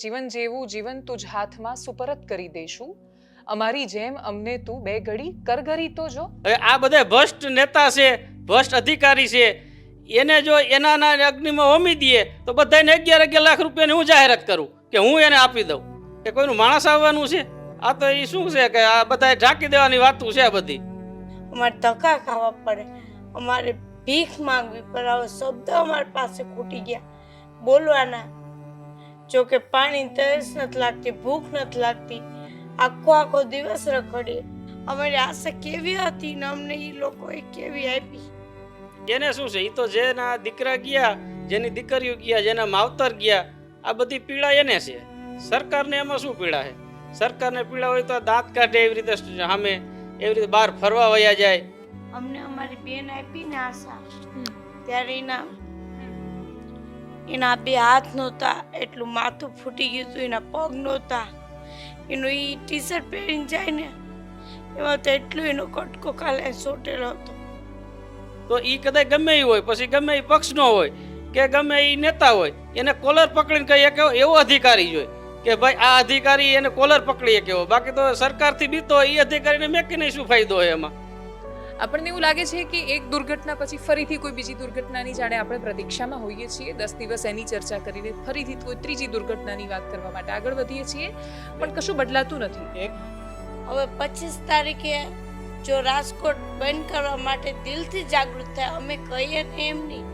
જીવન જેવું જીવન તુજ હાથમાં સુપરત કરી દઈશું. અમારી જેમ અમને તું બે ઘડી કરગરી તો જો. હવે આ બધા ભ્રષ્ટ નેતા છે ભ્રષ્ટ અધિકારી છે એને જો એના અગ્નિમાં હોમી દઈએ તો બધાને અગિયાર અગિયાર લાખ રૂપિયાની હું જાહેરાત કરું કે હું એને આપી દઉં. કે કોઈનું માણસ આવવાનું છે? આ તો એ શું છે કે આ બધા ઢાંકી દેવાની વાતું છે આ બધી? અમારે ધક્કા ખાવા પડે. અમારે ભીખ માંગવી પડે. હવે શબ્દ અમારી પાસે ખૂટી ગયા. બોલવાના. જો કે પાણી તરસ નથી લાગતી ભૂખ નથી લાગતી. આખો આખો દિવસ રખડીએ અમારી આશા કેવી હતી ને અમને એ લોકોએ કેવી આપી? એને શું છે? એ તો જેના દીકરા ગયા જેની દીકરીઓ ગયા જેના માવતર ગયા આ બધી પીડા એને છે. સરકારને એમાં શું પીડા છે? સરકારને પીડા હોય તો આ દાંત કાઢે એવી રીતે સામે એવી રીતે બહાર ફરવા વયા જાય. અમને અમારી બેન આપી ને આશા. ત્યારે એના એના બે હાથ નહોતા, એટલું માથું ફૂટી ગયું હતું, એના પગ નહોતા. એનું એ ટી શર્ટ પહેરીને જાય ને એમાં તો એટલું એનો કટકો કાલે સોટેલો હતો. તો એ કદાચ ગમે એ હોય, પછી ગમે એ પક્ષનો હોય, કે ગમે એ નેતા હોય, એને કોલર પકડીને કહીએ કે એવો અધિકારી જોઈએ, કે ભાઈ આ અધિકારી એને કોલર પકડીએ કેવો. બાકી તો સરકારથી બીતો એ અધિકારીને મેં કે નહીં શું ફાયદો હોય એમાં? આપણને એવું લાગે છે કે એક દુર્ઘટના પછી ફરીથી કોઈ બીજી દુર્ઘટનાની જાણે આપણે પ્રતીક્ષામાં હોઈએ છીએ. દસ દિવસ એની ચર્ચા કરીને ફરીથી કોઈ ત્રીજી દુર્ઘટનાની વાત કરવા માટે આગળ વધીએ છીએ. પણ કશું બદલાતું નથી. હવે પચીસ તારીખે જો રાજકોટ બંધ કરવા માટે દિલથી જાગૃત થાય, અમે કહીએ ને એમ નહીં.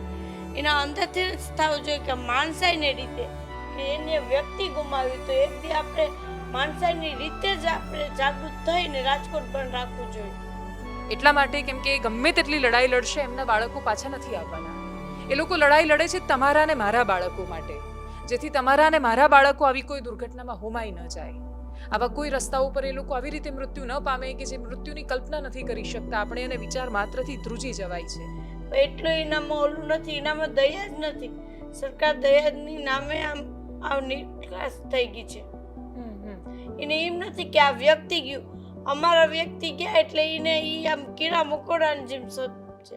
એના અંદરથી જ થવું જોઈએ કે માણસાઈની રીતે કે એને વ્યક્તિ ગુમાવી તો એક દી આપણે માણસાઈની રીતે જ આપણે જાગૃત થઈને રાજકોટ બંધ રાખવું જોઈએ. એટલા માટે કેમ કે ગમે તેટલી લડાઈ લડશે એમના બાળકો પાછા નથી આવવાના. એ લોકો લડાઈ લડે છે તમારા અને મારા બાળકો માટે. જેથી તમારા અને મારા બાળકો આવી કોઈ દુર્ઘટનામાં હોમાઈ ન જાય. આવા કોઈ રસ્તાઓ પર એ લોકો આવી રીતે મૃત્યુ ન પામે કે જે મૃત્યુની કલ્પના નથી કરી શકતા. આપણે એને વિચાર માત્રથી ધ્રુજી જવાય છે. એટલું એનામાં ઓલું નથી એનામાં દયા જ નથી. સરકાર દયાની નામે આમ આવ નિકાસ થઈ ગઈ છે. એને એમ નથી કે આ વ્યક્તિ ગયું. અમારા વ્યક્તિ ગયા એટલે એને એ આમ કીડા મકોડાની જેમ છે.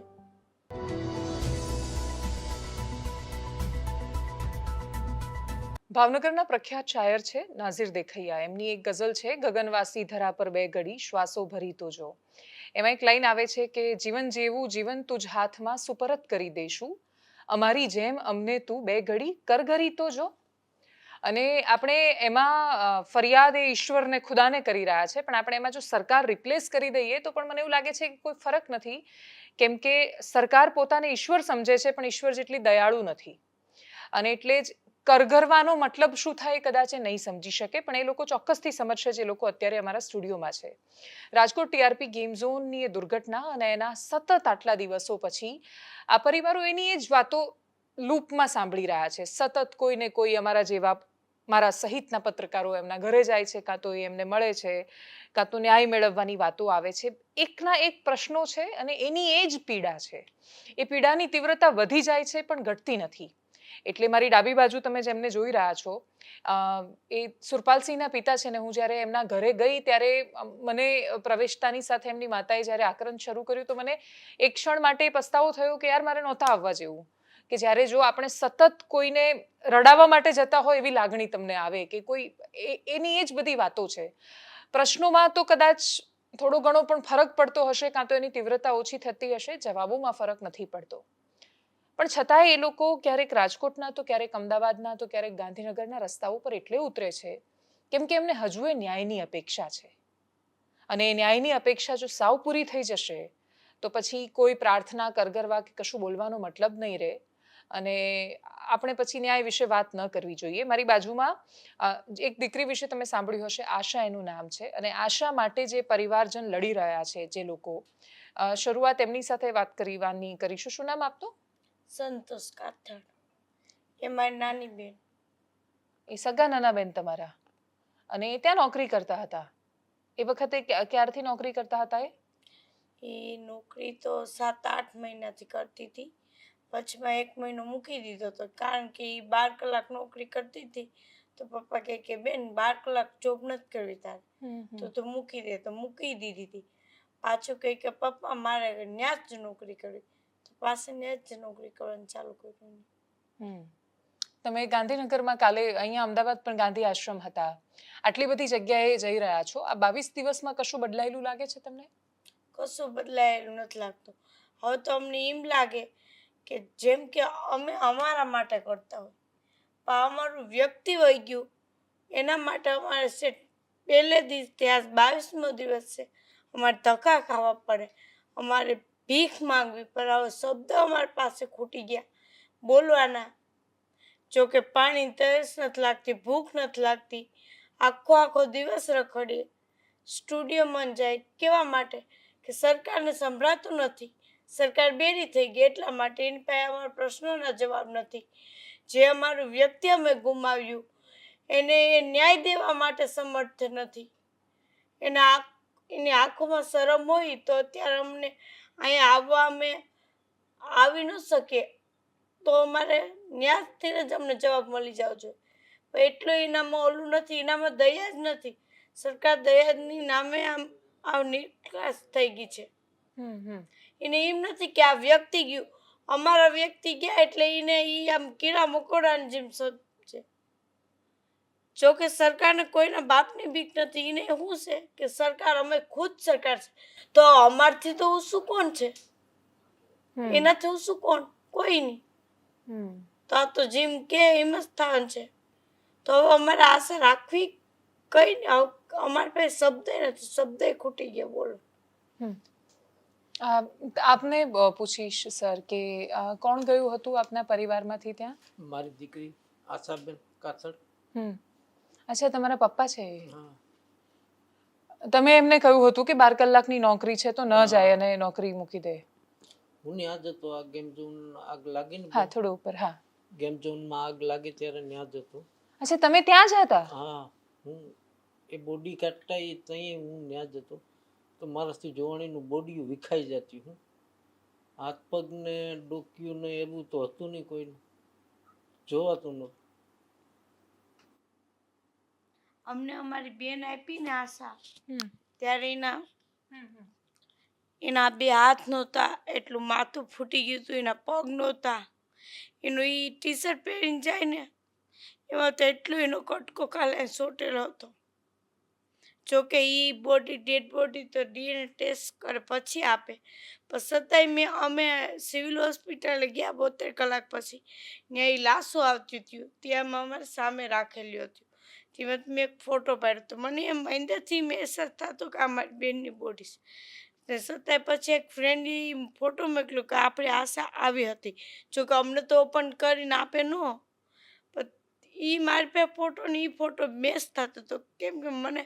ભાવનગરના પ્રખ્યાત શાયર છે નાઝિર દેખૈયા. એમની એક ગઝલ છે, ગગનવાસી ધરા પર બે ઘડી, શ્વાસો ભરી તો જો. એમાં એક લાઈન આવે છે કે, જીવન જેવું જીવન તુજ હાથમાં સુપરત કરી દેશું. અમારી જેમ અમને તું બે ઘડી કરગરી તો જો. અને આપણે એમાં ફરિયાદ એ ઈશ્વરને ખુદાને કરી રહ્યા છે, પણ આપણે એમાં જો સરકાર રિપ્લેસ કરી દઈએ તો પણ મને એવું લાગે છે કે કોઈ ફરક નથી. કેમ કે સરકાર પોતાને ઈશ્વર સમજે છે, પણ ઈશ્વર જેટલી દયાળુ નથી. અને એટલે જ કરગરવાનો મતલબ શું થાય એ કદાચ એ નહીં સમજી શકે, પણ એ લોકો ચોક્કસથી સમજશે જે લોકો અત્યારે અમારા સ્ટુડિયોમાં છે. રાજકોટ ટીઆરપી ગેમ ઝોનની એ દુર્ઘટના અને એના સતત આટલા દિવસો પછી આ પરિવારો એની એ જ વાતો લૂપમાં સાંભળી રહ્યા છે. સતત કોઈને કોઈ અમારા જેવા મારા સહિતના પત્રકારો એમના ઘરે જાય છે, કાં તો એ એમને મળે છે, કાં તો ન્યાય મેળવવાની વાતો આવે છે. એકના એક પ્રશ્નો છે અને એની એ જ પીડા છે. એ પીડાની તીવ્રતા વધી જાય છે પણ ઘટતી નથી. એટલે મારી ડાબી બાજુ તમે જેમને જોઈ રહ્યા છો એ સુરપાલસિંહના પિતા છે ને હું જ્યારે એમના ઘરે ગઈ ત્યારે મને પ્રવેશતાની સાથે એમની માતાએ જ્યારે આકરણ શરૂ કર્યું તો મને એક ક્ષણ માટે પસ્તાવો થયો કે યાર મારે નહોતા આવવા જેવું. કે જ્યારે જો આપણે સતત કોઈને રડાવવા માટે જતા હોય એવી લાગણી તમને આવે કે કોઈ એની એ જ બધી વાતો છે. પ્રશ્નોમાં તો કદાચ થોડો ઘણો પણ ફરક પડતો હશે, કાં તો એની તીવ્રતા ઓછી થતી હશે, જવાબોમાં ફરક નથી પડતો. પણ છતાંય એ લોકો ક્યારેક રાજકોટના, તો ક્યારેક અમદાવાદના, તો ક્યારેક ગાંધીનગરના રસ્તાઓ પર એટલે ઉતરે છે, કેમ કે એમને હજુ એ ન્યાયની અપેક્ષા છે. અને એ ન્યાયની અપેક્ષા જો સાવ પૂરી થઈ જશે, તો પછી કોઈ પ્રાર્થના, કરગરવા કે કશું બોલવાનો મતલબ નહીં રહે. અને આપણે પછી ન્યાય વિશે વાત ન કરવી જોઈએ. મારી બાજુમાં એક દીકરી વિશે તમે સાંભળ્યું હશે આશા એનું નામ છે. અને આશા માટે જે પરિવારજન લડી રહ્યા છે જે લોકો શરૂઆત એમની સાથે વાત કરવાની કરીશું. શું નામ આપતો સંતોષ કાથડ. એ મારી નાની બેન. એ સગા નાના બેન તમારા? અને ત્યાં નોકરી કરતા હતા? એ વખતે ક્યારથી નોકરી કરતા હતા એ? એ નોકરી તો સાત આઠ મહિનાથી કરતી હતી. પછીમાં એક મહિનો મૂકી દીધો હતો કારણ કે એ બાર કલાક નોકરી કરતી હતી તો પપ્પા કહે કે બેન બાર કલાક જોબ નથી કરવી તારે. તો તું મૂકી દે તો મૂકી દીધી હતી પાછું કહે કે પપ્પા મારે ત્યાં જ નોકરી કરવી. તો પાસે ત્યાં જ નોકરી કરવાનું ચાલુ કર્યું. તમે ગાંધીનગરમાં કાલે અહીંયા અમદાવાદ પણ ગાંધી આશ્રમ હતા. આટલી બધી જગ્યાએ જઈ રહ્યા છો. આ બાવીસ દિવસમાં કશું બદલાયેલું લાગે છે તમને? કશું બદલાયેલું નથી લાગતું. હવે તો અમને એમ લાગે કે જેમ કે અમે અમારા માટે કરતા હોય. પણ અમારું વ્યક્તિ વહી ગયું. એના માટે અમારે છે પહેલે દિવસ ત્યાં બાવીસમો દિવસ છે. અમારે ધક્કા ખાવા પડે. અમારે ભીખ માંગવી પડે. હવે શબ્દ અમારી પાસે ખૂટી ગયા. બોલવાના. જો કે પાણી તરસ નથી લાગતી, ભૂખ નથી લાગતી. આખો આખો દિવસ રખડીએ. સ્ટુડિયોમાં જાય કેવા માટે? કે સરકારને સંભળાતું નથી. સરકાર બેરી થઈ ગઈ એટલા માટે એની પાસે અમારા પ્રશ્નોના જવાબ નથી. જે અમારું વ્યક્તિ અમે ગુમાવ્યું, એને એ ન્યાય દેવા માટે સમર્થ નથી. એના એની આંખોમાં શરમ હોય તો અત્યારે અમને અહીંયા આવવા અમે આવી ન શકીએ. તો અમારે ન્યાસથી જ અમને જવાબ મળી જાવ જોઈએ. એટલું એનામાં ઓલું નથી, એનામાં દયા જ નથી. સરકાર દયાની નામે આમ આમ નિકાસ થઈ ગઈ છે. હમ હમ. એને એમ નથી કે આ વ્યક્તિ ગયું. અમારા વ્યક્તિ ગયા એટલે એને એ આમ કીડા મકોડાની જેમ છે. જો કે સરકારને કોઈના બાપની બીક નથી એને શું છે કે સરકાર અમે ખુદ સરકાર છે. તો અમારથી તો શું કોણ છે? એનાથી શું કોણ? કોઈ નહીં. તો આ તો જેમ કે એમ જ સ્થાન છે. તો હવે અમારે આશા રાખવી કઈ અમારી પાસે શબ્દ નથી. શબ્દ ખૂટી ગયા બોલો. આપને પૂછીશ સર કે કોણ ગયું હતું આપના પરિવારમાંથી ત્યાં? મારી દીકરી આશાબેન કાથડ. હમ. અચ્છા તમારા પપ્પા છે હા. તમે એમને કહ્યું હતું કે બાર કલાકની નોકરી છે તો ન જાય અને નોકરી મૂકી દે. હું ત્યાં જતો આ ગેમ ઝોન આગ લાગી ને હા થોડું ઉપર હા. ગેમ ઝોનમાં આગ લાગી ત્યારે ત્યાં જતો અચ્છા તમે ત્યાં જ હતા? હા હું એ બોડી કાઢતા એ ત્યાં હું ત્યાં જ હતો. તો મારાથી જોવાણીનું બોડીયું વિખાઈ જતી હું. હાથ પગને ડોક્યું ને એવું તો હતું નહીં કોઈનું. જોવાતું નહોતું. અમને અમારી બેન આપી ને આશા. ત્યારે એના એના બે હાથ નહોતા એટલું માથું ફૂટી ગયું હતું એના પગ નહોતા. એનું એ ટી શર્ટ પહેરીને જાય ને એમાં તો એટલું એનો કટકો કાલે સોટેલો હતો. જોકે એ બોડી ડેડ બોડી તો ડીએનએ ટેસ્ટ કરે પછી આપે. પણ છતાંય મેં, અમે સિવિલ હોસ્પિટલે ગયા બોતેર કલાક પછી. ત્યાં એ લાશો આવતી હતી, ત્યાં અમારે સામે રાખેલી હતી. તેમાં મેં એક ફોટો પાડ્યો તો મને એમ અંદરથી મેસેજ થતો કે આ મારી બેનની બોડી છે. ને છતાંય પછી એક ફ્રેન્ડ ફોટો મોકલ્યો કે આપણે આશા આવી હતી. જો કે અમને તો ઓપન કરીને આપે ન. એ મારી પાસે ફોટો ને એ ફોટો મેચ થતો હતો. કેમ કે મને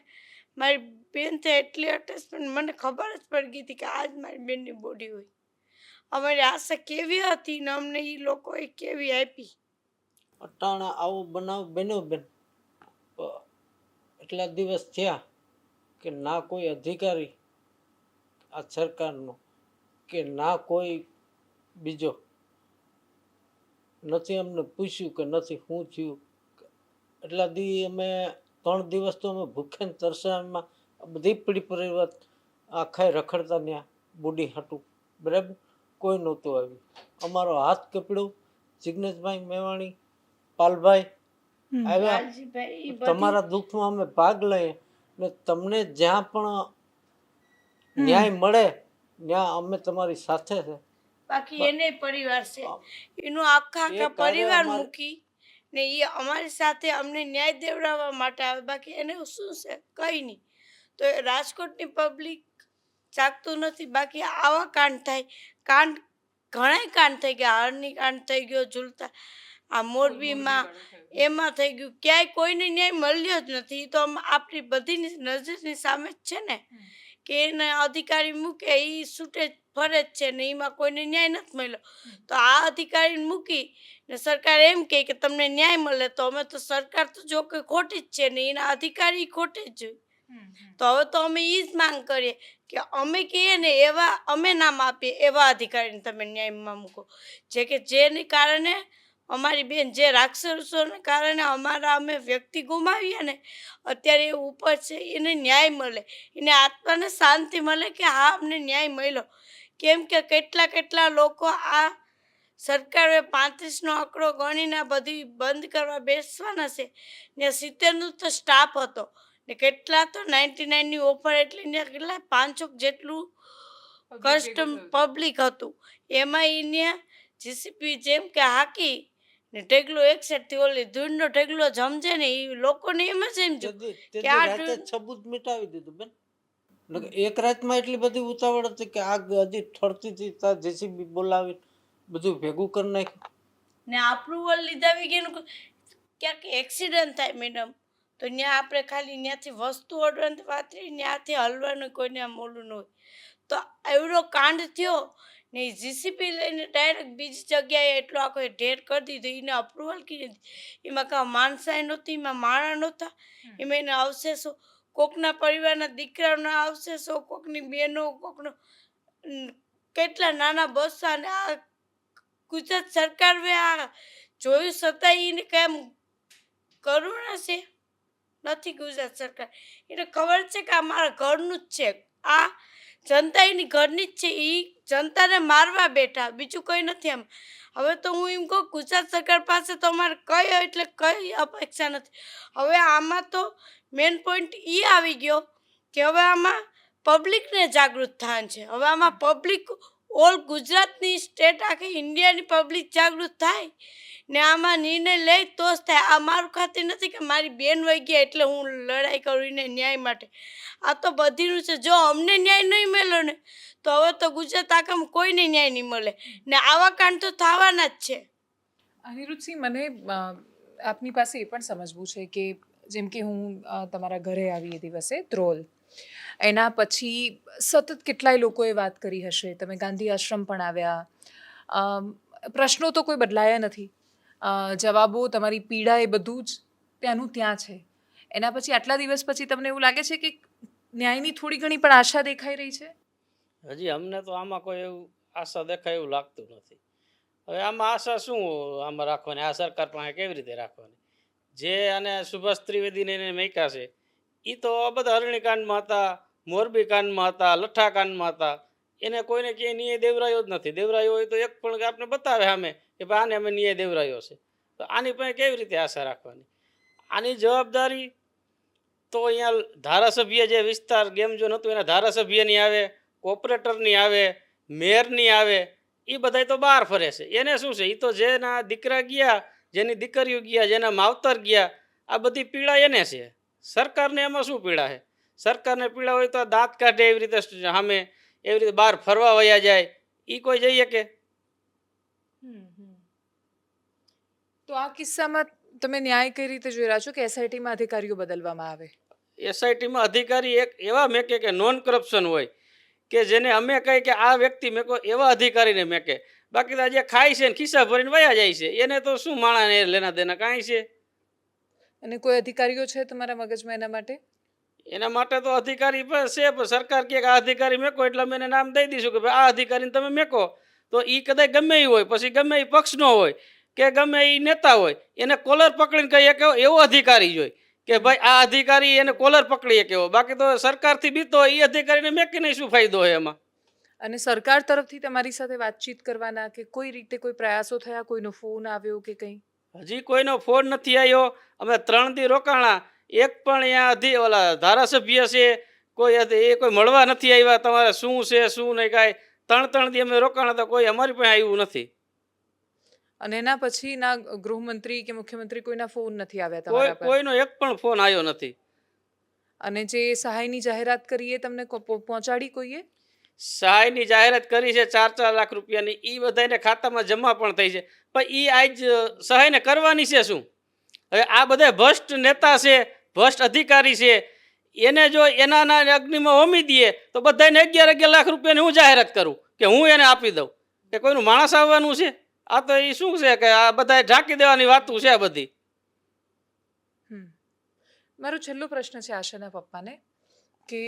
મારી બેન બેનથી એટલી અટેચમેન્ટ મને ખબર જ પડી ગઈ હતી કે આજ મારી બેનની બોડી હોય. અમારી આશા કેવી હતી ને અમને એ લોકોએ કેવી આપી? અટાણા આવો બનાવ બેન. પ- એટલા દિવસ થયા કે ના કોઈ અધિકારી આ સરકારનો કે ના કોઈ બીજો. નથી અમને પૂછ્યું કે નથી શું થયું. એટલા દી અમે ત્રણ દિવસ તો અમે ભૂખે તરસામાં બધી પીડી પરિવાર આખાય રખડતા ત્યાં બુડી હાટું. બરાબર? કોઈ નહોતું આવ્યું. અમારો હાથ કપડો જિગ્નેશભાઈ મેવાણી પાલભાઈ આવ્યા. તમારા દુઃખમાં અમે ભાગ લઈએ. ને તમને જ્યાં પણ ન્યાય મળે ત્યાં અમે તમારી સાથે છે. બાકી એને પરિવાર છે. એનું આખા આખા પરિવાર મૂકી ને એ અમારી સાથે અમને ન્યાય દેવડાવવા માટે આવે. બાકી એને શું છે? કંઈ નહીં. તો એ રાજકોટની પબ્લિક જાગતું નથી. બાકી આવા કાંડ થાય. કાંડ ઘણાય કાંડ થઈ ગયા. હરની કાંડ થઈ ગયો ઝૂલતા. આ મોરબીમાં એમાં થઈ ગયું. ક્યાંય કોઈને ન્યાય મળ્યો જ નથી. તો આપણી બધી નજરની સામે જ છે ને. કે એને અધિકારી મૂકે એ છૂટે જ છે ને એમાં કોઈને ન્યાય નથી મળ્યો. તો આ અધિકારીને મૂકી ને સરકાર એમ કહે કે તમને ન્યાય મળે તો અમે તો સરકાર તો જો કે ખોટી જ છે ને એના અધિકારી ખોટી જ જોઈએ તો હવે તો અમે એ જ માંગ કરીએ કે અમે કહીએ ને એવા અમે નામ આપીએ એવા અધિકારીને તમે ન્યાયમાં મૂકો. જે કે જેને કારણે અમારી બેન જે રાક્ષસોને કારણે અમારા અમે વ્યક્તિ ગુમાવીએ ને અત્યારે એ ઉપર છે એને ન્યાય મળે. એને આત્માને શાંતિ મળે કે હા અમને ન્યાય મળ્યો. કેમ કે કેટલા કેટલા લોકો આ સરકારે પાંત્રીસનો આંકડો ગણીને બધી બંધ કરવા બેસવાના છે. ને સિત્તેરનો તો સ્ટાફ હતો. ને કેટલા તો નાઇન્ટી નાઇનની ઓફર એટલી ને કેટલા? પાંચસો જેટલું કસ્ટમ પબ્લિક હતું. એમાં એને જીસીપી જેમ કે હાકી ને ટેકલું એક થી ઓલી ધૂળનો ટેકલો જમજે ને એ લોકોને એમ જ એમ કે આ જ સબૂત મિટાવી દીધું બેન. એક રાતમાં એટલી બધી ઉતાવળ હતી કે આગ હજી ઠરતી હતી ત્યાં જેસીબી બોલાવી બધું ભેગું કરી નાખ્યું. ને અપ્રુવલ લીધા વગેરેનું ક્યાંક એક્સિડન્ટ થાય મેડમ તો ત્યાં આપણે ખાલી ત્યાંથી વસ્તુ ઓર્ડર વાતરી ત્યાંથી હલવાનું કોઈને આમ ઓલું ન હોય. તો એવડો કાંડ થયો ને જીસીપી લઈને ડાયરેક્ટ બીજી જગ્યાએ એટલો આખો ઢેર કરી દીધો. એને અપ્રુવલ કરી દીધી. એમાં કાં માણસાય નહોતી એમાં માણા નહોતા. એમાં એના અવશેષો કોકના પરિવારના દીકરાઓના અવશેષો કોકની બહેનો કોકનો કેટલા નાના બસ્સા અને આ ગુજરાત સરકારે આ જોયું છતાં એને કેમ કરુણા છે? નથી ગુજરાત સરકાર. એને ખબર છે કે આ મારા ઘરનું જ છે. આ જનતા એની ઘરની જ છે એ જનતાને મારવા બેઠા, બીજું કંઈ નથી એમ. હવે તો હું એમ કહું, ગુજરાત સરકાર પાસે તો અમારે કઈ એટલે કઈ અપેક્ષા નથી. હવે આમાં તો મેઇન પોઈન્ટ એ આવી ગયો કે હવે આમાં પબ્લિકને જાગૃત થવાનું છે. હવે આમાં પબ્લિક ઓલ ગુજરાતની સ્ટેટ આખી ઇન્ડિયાની પબ્લિક જાગૃત થાય ને આમાં નિર્ણય લે તો જ થાય. આ મારું ખાતે નથી કે મારી બેન વહી ગયા એટલે હું લડાઈ કરીને ન્યાય માટે. આ તો બધીનું છે. જો અમને ન્યાય નહીં મળ્યો ને, તો હવે તો ગુજરાત આખામાં કોઈને ન્યાય નહીં મળે. ને આવા કાંડ તો થવાના જ છે. અનિરુદ્ધસિંહ, મને આપની પાસે એ પણ સમજવું છે કે જેમ કે હું તમારા ઘરે આવી એ દિવસે ત્રોલ એના પછી સતત કેટલાય લોકોએ વાત કરી હશે. તમે ગાંધી આશ્રમ પણ આવ્યા. પ્રશ્નો તો કોઈ બદલાયા નથી. જવાબો તમારી પીડા એ બધું જ ત્યાંનું ત્યાં છે. એના પછી આટલા દિવસ પછી તમને એવું લાગે છે કે ન્યાયની થોડી ઘણી પણ આશા દેખાઈ રહી છે? હજી અમને તો આમાં કોઈ એવું આશા દેખાય એવું લાગતું નથી. હવે આમાં આશા શું આમાં રાખવાની? આ સરકાર પાસે કેવી રીતે રાખવાની? જે અને સુભાષ ત્રિવેદીને એને મેક્યા છે એ તો બધા હરણીકાંડમાં હતા મોરબી કાંડમાં હતા લઠ્ઠા કાંડમાં હતા એને કોઈને ક્યાંય ન્યાય દેવરાયો જ નથી. દેવરાયો હોય તો એક પણ આપણે બતાવે અમે કે ભાઈ આને અમે ન્યાય દેવરાયો છે. તો આની પાસે કેવી રીતે આશા રાખવાની? આની જવાબદારી તો અહીંયા ધારાસભ્ય જે વિસ્તાર ગેમ જો હતું, એના ધારાસભ્યની આવે કોર્પોરેટરની આવે, મેયરની આવે એ બધાય તો બહાર ફરે છે. એને શું છે? એ તો જેના દીકરા ગયા, જેની દીકરીઓ ગયા, જેના માવતર ગયા, આ બધી પીડા એને છે. સરકારને એમાં શું પીડા છે? સરકારને પીડા હોય તો દાંત કાઢે એવી રીતે સામે એવી રીતે બહાર ફરવા વયા જાય. એ કોઈ જઈએ કે? તો આ કિસ્સામાં તમે ન્યાય કઈ રીતે જોઈ રહ્યા છો કે એસઆઈટીમાં અધિકારીઓ બદલવામાં આવે? એસઆઈટીમાં અધિકારી એક એવા મેકે કે નોન કરપ્શન હોય કે જેને અમે કહીએ કે આ વ્યક્તિ મેકો એવા અધિકારીને મેકે. બાકી તો જે ખાય છે ને ખિસ્સા ભરીને વયા જાય છે. એને તો શું માણાને લેના દેના કાંઈ છે? અને કોઈ અધિકારીઓ છે તમારા મગજમાં એના માટે? એના માટે તો અધિકારી પણ છે પણ સરકાર કે આ અધિકારી મેકો એટલે અમે એને નામ દઈ દઈશું કે ભાઈ આ અધિકારીને તમે મેકો. તો એ કદાચ ગમે એ હોય પછી ગમે એ પક્ષનો હોય કે ગમે એ નેતા હોય એને કોલર પકડીને કહીએ કે એવો અધિકારી જોઈએ કે ભાઈ આ અધિકારી એને કોલર પકડીએ કેવો બાકી તો સરકારથી બીતો હોય એ અધિકારીને મેકીને શું ફાયદો હોય એમાં? અને સરકાર તરફથી તમારી સાથે વાતચીત કરવાના કે કોઈ રીતે કોઈ પ્રયાસો થયા કોઈનો ફોન આવ્યો કે કંઈ? હજી કોઈનો ફોન નથી આવ્યો અમે ત્રણ દી રોકાણા. એક પણ અહીંયા અધિ ઓલા ધારાસભ્ય છે કોઈ એ કોઈ મળવા નથી આવ્યા. તમારે શું છે શું નહીં કાંઈ. ત્રણ ત્રણ દી અમે રોકાણા તો કોઈ અમારી પાસે આવ્યું નથી. અને એના પછી ના ગૃહમંત્રી કે મુખ્યમંત્રી કોઈના ફોન નથી આવ્યા તમારા પર? કોઈનો એક પણ ફોન આવ્યો નથી. અને જે સહાયની જાહેરાત કરીએ તમને પહોંચાડી કોઈએ? સહાયની જાહેરાત કરી છે, ચાર ચાર લાખ રૂપિયાની. એ બધાને ખાતામાં જમા પણ થઈ છે. પણ એ આજ સહાયને કરવાની છે શું? હવે આ બધા ભ્રષ્ટ નેતા છે, ભ્રષ્ટ અધિકારી છે, એને જો એના અગ્નિમાં હોમી દઈએ, તો બધાને અગિયાર અગિયાર લાખ રૂપિયાની હું જાહેરાત કરું કે હું એને આપી દઉં? કે કોઈનું માણસ આવવાનું છે? આ તો એ શું છે કે આ બધા ઢાંકી દેવાની વાતું છે આ બધી. મારો છેલ્લો પ્રશ્ન છે આશાના પપ્પાને કે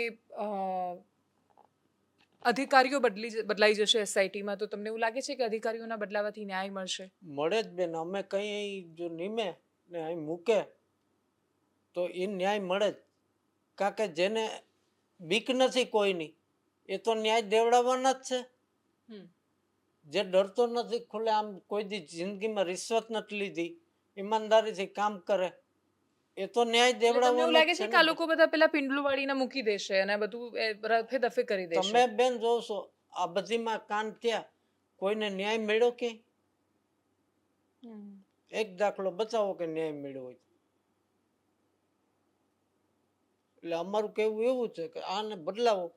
અધિકારીઓ બદલી બદલાઈ જશે એસઆઈટીમાં તો તમને એવું લાગે છે કે અધિકારીઓના બદલાવાથી ન્યાય મળશે? મળે જ બેન. અમે કઈ જો નિમે ને અહીં મૂકે તો એ ન્યાય મળે જ. કારણ કે જેને બીક નથી કોઈની એ તો ન્યાય દેવડાવવાના જ છે. જે ડરતો નથી ખુલ્લે આમ કોઈ દી જિંદગીમાં રિશ્વત નથી લીધી ઈમાનદારીથી કામ કરે એ તો ન્યાય તમને એવું લાગે છે કે આ લોકો બધા પેલા પિંડલું વાળીને મૂકી દેશે અને આ બધું રફે દફે કરી દેશે? તમે બેન જોશો આ બધીમાં કાન ત્યાં કોઈને ન્યાય મળ્યો કે? એક દાખલો બતાવો કે ન્યાય મળ્યો હોય એટલે અમારું કહેવું એવું છે કે આને બદલાવો.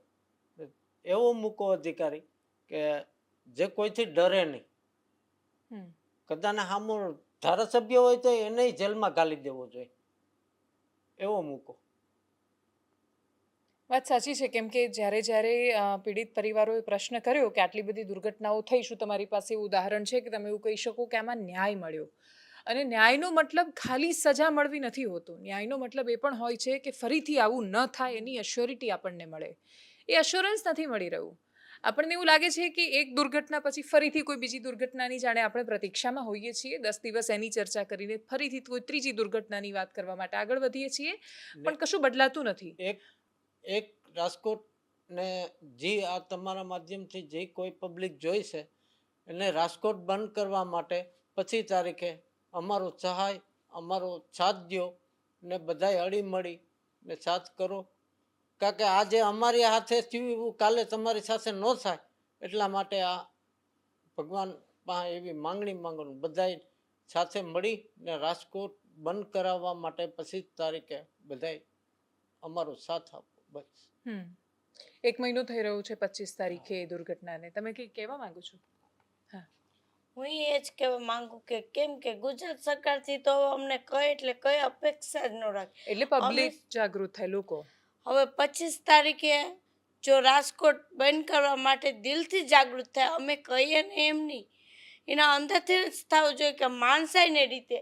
એવો મૂકો અધિકારી કે જે કોઈથી ડરે નહીં. હમ. કદાને સામો ધારાસભ્ય હોય તો એને જેલમાં ગાલી દેવો જોઈએ. એવો મૂકો. વાત સાચી છે, કેમ કે જ્યારે જ્યારે પીડિત પરિવારોએ પ્રશ્ન કર્યો કે આટલી બધી દુર્ઘટનાઓ થઈ શું તમારી પાસે એવું ઉદાહરણ છે કે તમે એવું કહી શકો કે આમાં ન્યાય મળ્યો. અને ન્યાયનો મતલબ ખાલી સજા મળવી નથી હોતો. ન્યાયનો મતલબ એ પણ હોય છે કે ફરીથી આવું ન થાય, એની અશ્યોરિટી આપણને મળે. એ અશ્યોરન્સ નથી મળી રહ્યું. આપણને એવું લાગે છે કે એક દુર્ઘટના પછી ફરીથી કોઈ બીજી દુર્ઘટનાની જાણે આપણે પ્રતીક્ષામાં હોઈએ છીએ. દસ દિવસ એની ચર્ચા કરીને ફરીથી કોઈ ત્રીજી દુર્ઘટનાની વાત કરવા માટે આગળ વધીએ છીએ. પણ કશું બદલાતું નથી. એક એક રાજકોટ ને જે આ તમારા માધ્યમથી જે કોઈ પબ્લિક જોઈ છે એને રાજકોટ બંધ કરવા માટે પછી તારીખે અમારો સહાય અમારો સાથ દ્યો ને બધાય હળી મળી ને સાથ કરો. કારણ કે આજે અમારી હાથે થયું એવું કાલે તમારી સાથે ન થાય એટલા માટે આ ભગવાન પાસે એવી માંગણી માંગવાનું બધાય સાથે મળી ને રાજકોટ બંધ કરાવવા માટે પછી તારીખે બધાય અમારો સાથ આપો બસ. એક મહિનો થઈ રહ્યો છે પચીસ તારીખે એ દુર્ઘટનાને. તમે કંઈ કહેવા માંગો છો? હું. એ જ કહેવા માંગુ કે કેમ કે ગુજરાત સરકારથી તો અમને કઈ એટલે કઈ અપેક્ષા જ ન રાખે. એટલે પબ્લિક જાગૃત થાય લોકો. હવે પચીસ તારીખે જો રાજકોટ બંધ કરવા માટે દિલથી જાગૃત થાય અમે કહીએ ને એમ નહીં. એના અંદરથી જ થવું જોઈએ કે માણસાઈની રીતે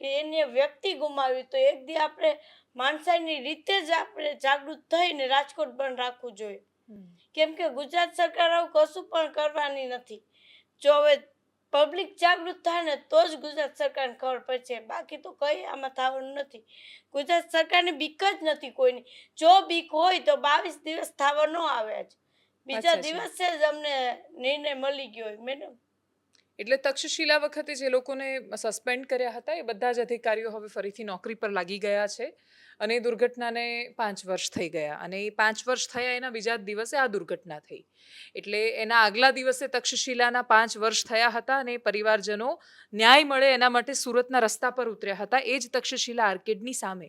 કે એને વ્યક્તિ ગુમાવી તો એક દી આપણે માણસાઈની રીતે જ આપણે જાગૃત થઈને રાજકોટ બંધ રાખવું જોઈએ. કેમ કે ગુજરાત સરકાર આવું કશું પણ કરવાની નથી. જો હવે પબ્લિક જાગૃત થાય ને તો જ ગુજરાત સરકારને ખબર પડશે બાકી તો કંઈ આમાં થવાનું નથી. ગુજરાત સરકારને બીક જ નથી કોઈની. જો બીક હોય તો બાવીસ દિવસ થવા ન આવ્યા જ. બીજા. દિવસે જ અમને નિર્ણય મળી ગયો હોય મેડમ એટલે તક્ષશિલા વખતે જે લોકોને સસ્પેન્ડ કર્યા હતા, એ બધા જ અધિકારીઓ હવે ફરીથી નોકરી પર લાગી ગયા છે અને એ દુર્ઘટનાને પાંચ વર્ષ થઈ ગયા અને એ પાંચ વર્ષ થયા એના બીજા દિવસે આ દુર્ઘટના થઈ. એટલે એના આગલા દિવસે તક્ષશિલાના પાંચ વર્ષ થયા હતા અને પરિવારજનો ન્યાય મળે એના માટે સુરતના રસ્તા પર ઉતર્યા હતા. એ જ તક્ષશિલા આર્કેડની સામે.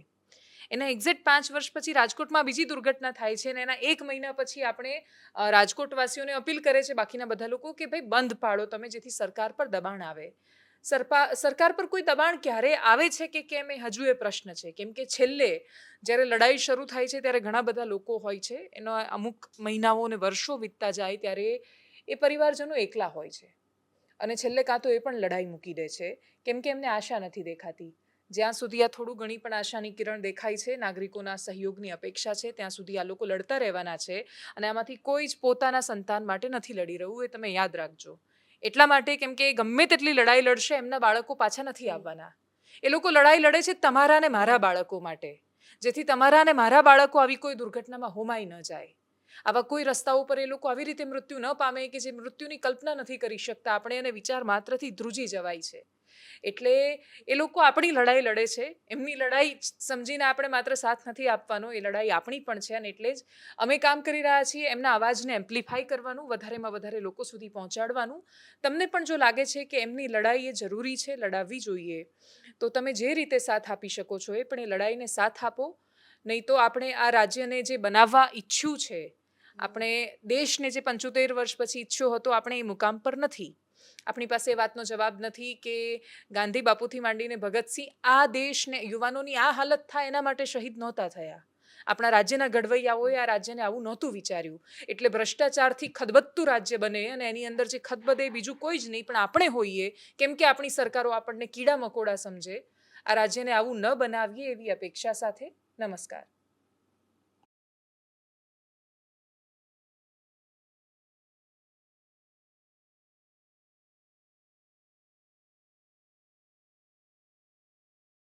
એના એક્ઝેક્ટ પાંચ વર્ષ પછી રાજકોટમાં બીજી દુર્ઘટના થાય છે અને એના એક મહિના પછી આપણે રાજકોટવાસીઓને અપીલ કરે છે બાકીના બધા લોકો કે ભાઈ બંધ પાડો તમે જેથી સરકાર પર દબાણ આવે. સરકાર પર કોઈ દબાણ ક્યારે આવે છે કે કેમ એ હજુ એ પ્રશ્ન છે. કેમ કે છેલ્લે જ્યારે લડાઈ શરૂ થાય છે ત્યારે ઘણા બધા લોકો હોય છે, એનો અમુક મહિનાઓ અને વર્ષો વીતતા જાય ત્યારે એ પરિવારજનો એકલા હોય છે. અને છેલ્લે કાં તો એ પણ લડાઈ મૂકી દે છે. કેમ કે એમને આશા નથી દેખાતી. જ્યાં સુધી આ થોડું ઘણી પણ આશાની કિરણ દેખાય છે, નાગરિકોના સહયોગની અપેક્ષા છે, ત્યાં સુધી આ લોકો લડતા રહેવાના છે અને આમાંથી કોઈ જ પોતાના સંતાન માટે નથી લડી રહ્યું, એ તમે યાદ રાખજો. એટલા માટે કેમ કે ગમે તેટલી લડાઈ લડશે, એમના બાળકો પાછા નથી આવવાના. એ લોકો લડાઈ લડે છે તમારા અને મારા બાળકો માટે. જેથી તમારા અને મારા બાળકો આવી કોઈ દુર્ઘટનામાં હોમાઈ ન જાય. આવા કોઈ રસ્તાઓ પર એ લોકો આવી રીતે મૃત્યુ ન પામે કે જે મૃત્યુની કલ્પના નથી કરી શકતા, આપણે એને વિચાર માત્રથી ધ્રુજી જવાય છે. એટલે એ લોકો આપણી લડાઈ લડે છે. એમની લડાઈ સમજીને આપણે માત્ર સાથ નથી આપવાનો એ લડાઈ આપણી પણ છે અને એટલે જ અમે કામ કરી રહ્યા છીએ એમના અવાજને એમ્પ્લિફાય કરવાનું વધારેમાં વધારે લોકો સુધી પહોંચાડવાનું. તમને પણ જો લાગે છે કે એમની લડાઈ એ જરૂરી છે લડાવવી જોઈએ તો તમે જે રીતે સાથ આપી શકો છો એ પણ એ લડાઈને સાથ આપો. નહીં તો આપણે આ રાજ્યને જે બનાવવા ઈચ્છ્યું છે આપણે દેશને જે પંચોતેર વર્ષ પછી ઈચ્છ્યો હતો આપણે એ મુકામ પર નથી. આપણી પાસે એ વાતનો જવાબ નથી કે ગાંધી બાપુથી માંડીને ભગતસિંહ આ દેશને, યુવાનોની આ હાલત થાય એના માટે શહીદ નહોતા થયા. આપણા રાજ્યના ઘડવૈયાઓએ આ રાજ્યને આવું નહોતું વિચાર્યું. એટલે ભ્રષ્ટાચારથી ખદબદતું રાજ્ય બને અને એની અંદર જે ખદબદે બીજું કોઈ જ નહીં, પણ આપણે હોઈએ, કેમ કે આપણી સરકારો આપણને કીડા મકોડા સમજે. આ રાજ્યને આવું ન બનાવીએ એવી અપેક્ષા સાથે. નમસ્કાર.